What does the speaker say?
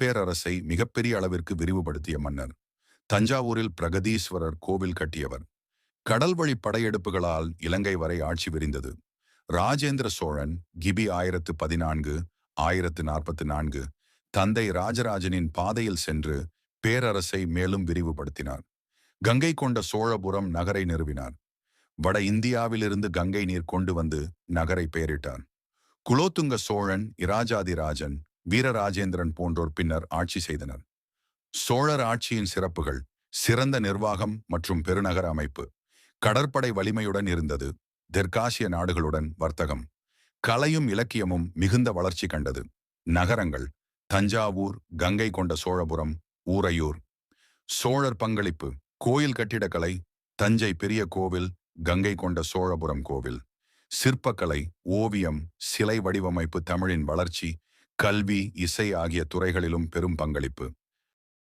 பேரரசை மிகப்பெரிய அளவிற்கு விரிவுபடுத்திய மன்னர் தஞ்சாவூரில் பிரகதீஸ்வரர் கோவில் கட்டியவர். கடல் வழி படையெடுப்புகளால் இலங்கை வரை ஆட்சி விரிந்தது. ராஜேந்திர சோழன் கிபி ஆயிரத்து பதினான்கு ஆயிரத்து நாற்பத்தி நான்கு தந்தை ராஜராஜனின் பாதையில் சென்று பேரரசை மேலும் விரிவுபடுத்தினார். கங்கை கொண்ட சோழபுரம் நகரை நிறுவினார். வட இந்தியாவிலிருந்து கங்கை நீர் கொண்டு வந்து நகரை பெயரிட்டார். குலோத்துங்க சோழன் இராஜாதிராஜன் வீரராஜேந்திரன் போன்றோர் பின்னர் ஆட்சி செய்தனர். சோழர் ஆட்சியின் சிறப்புகள் சிறந்த நிர்வாகம் மற்றும் பெருநகர அமைப்பு கடற்படை வலிமையுடன் இருந்தது தெற்காசிய நாடுகளுடன் வர்த்தகம் கலையும் இலக்கியமும் மிகுந்த வளர்ச்சி கண்டது. நகரங்கள் தஞ்சாவூர் கங்கை கொண்ட சோழபுரம் ஊரையூர். சோழர் பங்களிப்பு கோயில் கட்டிடக்கலை தஞ்சை பெரிய கோவில் கங்கை கொண்ட சோழபுரம் கோவில். சிற்பக்கலை ஓவியம் சிலை வடிவமைப்பு தமிழின் வளர்ச்சி கல்வி இசை ஆகிய துறைகளிலும் பெரும் பங்களிப்பு.